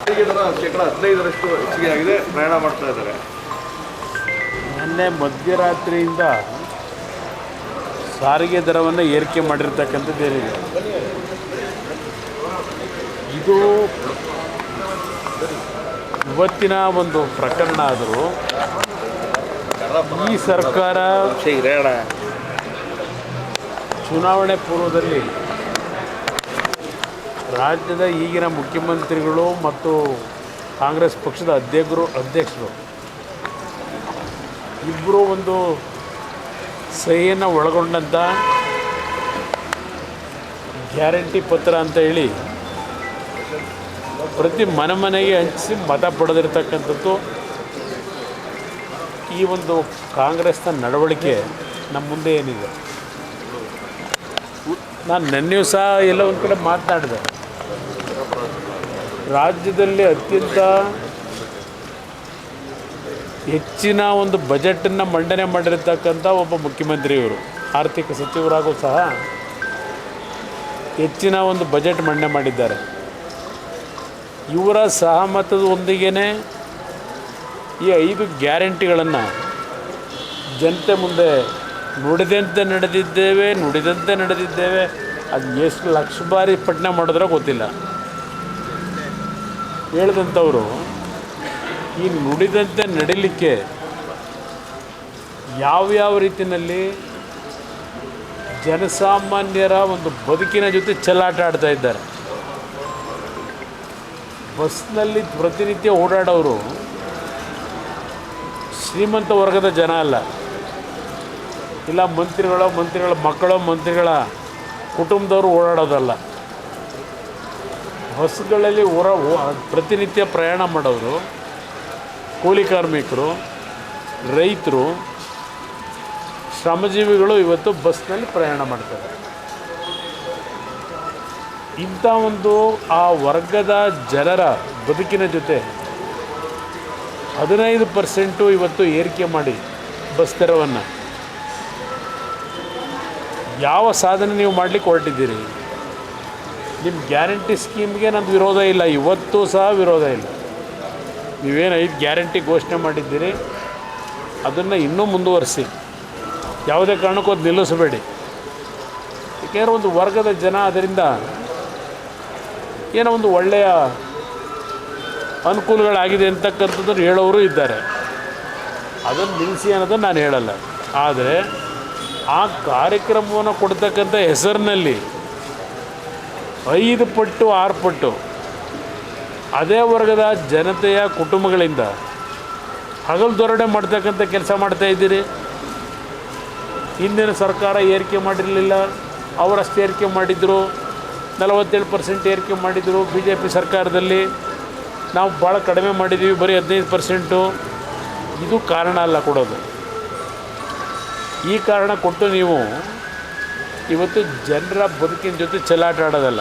ಸಾರಿಗೆ ದರ ಶೇಕಡ ಹದಿನೈದರಷ್ಟು ಹೆಚ್ಚಿಗೆ ಆಗಿದೆ. ಪ್ರಯಾಣ ಮಾಡ್ತಾ ಇದ್ದಾರೆ. ನಿನ್ನೆ ಮಧ್ಯರಾತ್ರಿಯಿಂದ ಸಾರಿಗೆ ದರವನ್ನು ಏರಿಕೆ ಮಾಡಿರ್ತಕ್ಕಂಥದ್ದು ಏನಿದೆ? ಇದು ಇವತ್ತಿನ ಒಂದು ಪ್ರಕರಣ ಆದರೂ ಈ ಸರ್ಕಾರ ಚುನಾವಣೆ ಪೂರ್ವದಲ್ಲಿ ರಾಜ್ಯದ ಈಗಿನ ಮುಖ್ಯಮಂತ್ರಿಗಳು ಮತ್ತು ಕಾಂಗ್ರೆಸ್ ಪಕ್ಷದ ಅಧ್ಯಕ್ಷರು ಅಧ್ಯಕ್ಷರು. ಇಬ್ಬರು ಒಂದು ಸಹಿಯನ್ನು ಒಳಗೊಂಡಂಥ ಗ್ಯಾರಂಟಿ ಪತ್ರ ಅಂತ ಹೇಳಿ ಪ್ರತಿ ಮನೆ ಮನೆಗೆ ಹಂಚಿಸಿ ಮತ ಪಡೆದಿರ್ತಕ್ಕಂಥದ್ದು. ಈ ಒಂದು ಕಾಂಗ್ರೆಸ್ನ ನಡವಳಿಕೆ ನಮ್ಮ ಮುಂದೆ ಏನಿದೆ? ನಾನು ನೆನ್ನೆಯೂ ಸಹ ಎಲ್ಲ ಒಂದು ಕಡೆ ಮಾತನಾಡಿದೆ. ರಾಜ್ಯದಲ್ಲಿ ಅತ್ಯಂತ ಹೆಚ್ಚಿನ ಒಂದು ಬಜೆಟನ್ನು ಮಂಡನೆ ಮಾಡಿರ್ತಕ್ಕಂಥ ಒಬ್ಬ ಮುಖ್ಯಮಂತ್ರಿ ಇವರು ಆರ್ಥಿಕ ಸಚಿವರಾಗೂ ಸಹ ಹೆಚ್ಚಿನ ಒಂದು ಬಜೆಟ್ ಮಂಡನೆ ಮಾಡಿದ್ದಾರೆ. ಇವರ ಸಹಮತದೊಂದಿಗೇ ಈ ಐದು ಗ್ಯಾರಂಟಿಗಳನ್ನು ಜನತೆ ಮುಂದೆ ನುಡಿದಂತೆ ನಡೆದಿದ್ದೇವೆ ನುಡಿದಂತೆ ನಡೆದಿದ್ದೇವೆ. ಅದು ಎಷ್ಟು ಲಕ್ಷ ಬಾರಿ ಪಟ್ಟಣ ಮಾಡಿದ್ರೆ ಗೊತ್ತಿಲ್ಲ. ಹೇಳಿದಂಥವರು ಈ ನುಡಿದಂತೆ ನಡೀಲಿಕ್ಕೆ ಯಾವ್ಯಾವ ರೀತಿಯಲ್ಲಿ ಜನಸಾಮಾನ್ಯರ ಒಂದು ಬದುಕಿನ ಜೊತೆ ಚೆಲ್ಲಾಟ ಆಡ್ತಾ ಇದ್ದಾರೆ. ಬಸ್ನಲ್ಲಿ ಪ್ರತಿನಿತ್ಯ ಓಡಾಡೋರು ಶ್ರೀಮಂತ ವರ್ಗದ ಜನ ಅಲ್ಲ. ಇಲ್ಲ, ಮಂತ್ರಿಗಳ ಮಂತ್ರಿಗಳ ಮಕ್ಕಳು, ಮಂತ್ರಿಗಳ ಕುಟುಂಬದವರು ಓಡಾಡೋದಲ್ಲ. ಬಸ್ಗಳಲ್ಲಿ ಹೊರ ಪ್ರತಿನಿತ್ಯ ಪ್ರಯಾಣ ಮಾಡೋರು, ಕೂಲಿ ಕಾರ್ಮಿಕರು, ರೈತರು, ಶ್ರಮಜೀವಿಗಳು ಇವತ್ತು ಬಸ್ನಲ್ಲಿ ಪ್ರಯಾಣ ಮಾಡ್ತಾರೆ. ಇಂಥ ಒಂದು ಆ ವರ್ಗದ ಜನರ ಬದುಕಿನ ಜೊತೆ ಹದಿನೈದು ಪರ್ಸೆಂಟು ಇವತ್ತು ಏರಿಕೆ ಮಾಡಿ ಬಸ್ ದರವನ್ನು ಯಾವ ಸಾಧನೆ ನೀವು ಮಾಡಲಿಕ್ಕೆ ಹೊರಟಿದ್ದೀರಿ? ನಿಮ್ಮ ಗ್ಯಾರಂಟಿ ಸ್ಕೀಮ್ಗೆ ನಂದು ವಿರೋಧ ಇಲ್ಲ, ಇವತ್ತು ಸಹ ವಿರೋಧ ಇಲ್ಲ. ನೀವೇನು ಐದು ಗ್ಯಾರಂಟಿ ಘೋಷಣೆ ಮಾಡಿದ್ದೀರಿ, ಅದನ್ನು ಇನ್ನೂ ಮುಂದುವರಿಸಿ. ಯಾವುದೇ ಕಾರಣಕ್ಕೂ ಅದು ನಿಲ್ಲಿಸಬೇಡಿ. ಏಕೆಂದರೆ ಒಂದು ವರ್ಗದ ಜನ ಅದರಿಂದ ಏನೋ ಒಂದು ಒಳ್ಳೆಯ ಅನುಕೂಲಗಳಾಗಿದೆ ಅಂತಕ್ಕಂಥದ್ದನ್ನು ಹೇಳೋರು ಇದ್ದಾರೆ. ಅದನ್ನು ನಿಲ್ಲಿಸಿ ಅನ್ನೋದನ್ನು ನಾನು ಹೇಳಲ್ಲ. ಆದರೆ ಆ ಕಾರ್ಯಕ್ರಮವನ್ನು ಕೊಡ್ತಕ್ಕಂಥ ಹೆಸರಿನಲ್ಲಿ ಐದು ಪಟ್ಟು, ಆರು ಪಟ್ಟು. ಅದೇ ವರ್ಗದ ಜನತೆಯ ಕುಟುಂಬಗಳಿಂದ ಹಗಲು ದೊರಡೆ ಮಾಡ್ತಕ್ಕಂಥ ಕೆಲಸ ಮಾಡ್ತಾ ಇದ್ದೀರಿ. ಹಿಂದಿನ ಸರ್ಕಾರ ಏರಿಕೆ ಮಾಡಿರಲಿಲ್ಲ, ಅವರಷ್ಟು ಏರಿಕೆ ಮಾಡಿದರು, ನಲವತ್ತೇಳು ಪರ್ಸೆಂಟ್ ಏರಿಕೆ ಮಾಡಿದರು ಬಿ ಜೆ ಪಿ ಸರ್ಕಾರದಲ್ಲಿ. ನಾವು ಭಾಳ ಕಡಿಮೆ ಮಾಡಿದ್ದೀವಿ ಬರೀ ಹದಿನೈದು ಪರ್ಸೆಂಟು ಇದು ಕಾರಣ ಅಲ್ಲ ಕೊಡೋದು. ಈ ಕಾರಣ ಕೊಟ್ಟು ನೀವು ಇವತ್ತು ಜನರ ಬದುಕಿನ ಜೊತೆ ಚೆಲ್ಲಾಟ ಆಡೋದಲ್ಲ.